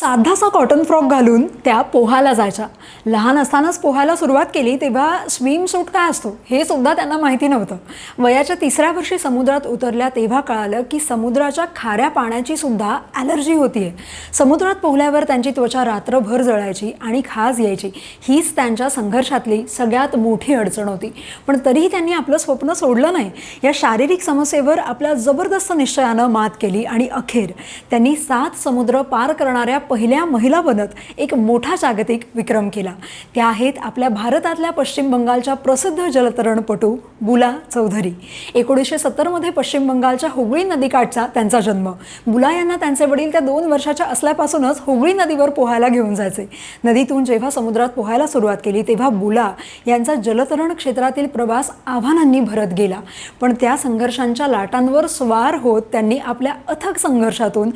साधासा cotton frock घालून त्या पोहायला जायच्या. लहान असतानाच पोहायला सुरुवात केली तेव्हा स्विम सूट काय असतो? हे सुद्धा त्यांना माहिती नव्हतं. वयाच्या तिसऱ्या वर्षी समुद्रात उतरल्या तेव्हा कळालं की समुद्राच्या खाऱ्या पाण्याची सुद्धा ॲलर्जी होतीये. समुद्रात पोहल्यावर त्यांची त्वचा रात्रभर जळायची आणि खाज यायची. हीच त्यांच्या संघर्षातली सगळ्यात मोठी अडचण होती. पण तरीही त्यांनी आपलं स्वप्न सोडलं नाही. या शारीरिक समस्येवर आपल्या जबरदस्त निश्चयानं मात केली आणि अखेर त्यांनी सात समुद्र पार करणाऱ्या पहिल्या महिला बनत एक मोठा जागतिक विक्रम केला. त्या आहेत आपल्या भारतातल्या पश्चिम बंगालच्या प्रसिद्ध जलतरणपटू बुला चौधरी. एकोणीसशे सत्तरमध्ये पश्चिम बंगालच्या हुगळी नदीकाठचा त्यांचा जन्म. बुला यांना त्यांचे वडील त्या दोन वर्षाच्या असल्यापासूनच हुगळी नदीवर पोहायला घेऊन जायचे. नदीतून जेव्हा समुद्रात पोहायला सुरुवात केली तेव्हा बुला यांचा जलतरण क्षेत्रातील प्रवास आव्हानांनी भरत गेला. पण त्या संघर्षांच्या लाटांवर स्वार होत त्यांनी आपल्या अथक संघर्षातून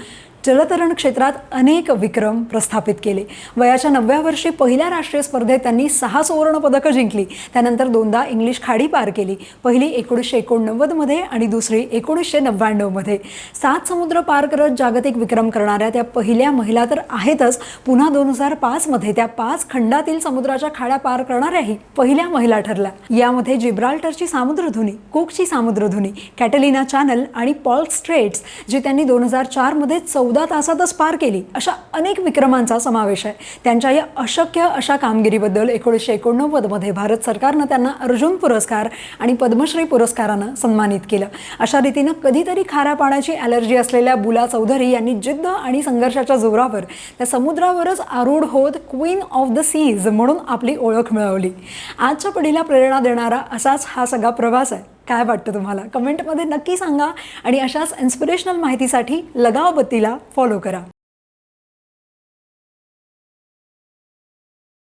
जलतरण क्षेत्रात अनेक विक्रम प्रस्थापित केले. वयाच्या नवव्या वर्षी पहिल्या राष्ट्रीय स्पर्धेत त्यांनी सहा सुवर्ण पदकं जिंकली. त्यानंतर दोनदा इंग्लिश खाडी पार केली. पहिली एकोणीसशे एकोणनव्वदमध्ये आणि दुसरी एकोणीसशे नव्याण्णवमध्ये. सात समुद्र पार करत जागतिक विक्रम करणाऱ्या त्या पहिल्या महिला तर आहेतच. पुन्हा दोन हजार पाचमध्ये त्या पाच खंडातील समुद्राच्या खाड्या पार करणाऱ्याही पहिल्या महिला ठरल्या. यामध्ये जिब्राल्टरची सामुद्रधुनी कुकची सामुद्रधुनी कॅटलिना चॅनल आणि पॉल स्ट्रेट्स जी त्यांनी दोन हजार चारमध्ये चौदा तासातच पार केली अशा अनेक विक्रमांचा समावेश आहे. त्यांच्या या अशक्य अशा कामगिरीबद्दल एकोणीसशे एकोणनव्वदमध्ये भारत सरकारनं त्यांना अर्जुन पुरस्कार आणि पद्मश्री पुरस्कारानं सन्मानित केलं. अशा रीतीनं कधीतरी खाऱ्या पाण्याची ॲलर्जी असलेल्या बुला चौधरी यांनी जिद्द आणि संघर्षाच्या जोरावर त्या समुद्रावरच आरूढ होत क्वीन ऑफ द सीज म्हणून आपली ओळख मिळवली. आजच्या पिढीला प्रेरणा देणारा असाच हा सगळा प्रवास आहे. काय वाटतं तुम्हाला? कमेंटमध्ये नक्की सांगा आणि अशाच इन्स्पिरेशनल माहितीसाठी लगावबत्तीला फॉलो करा.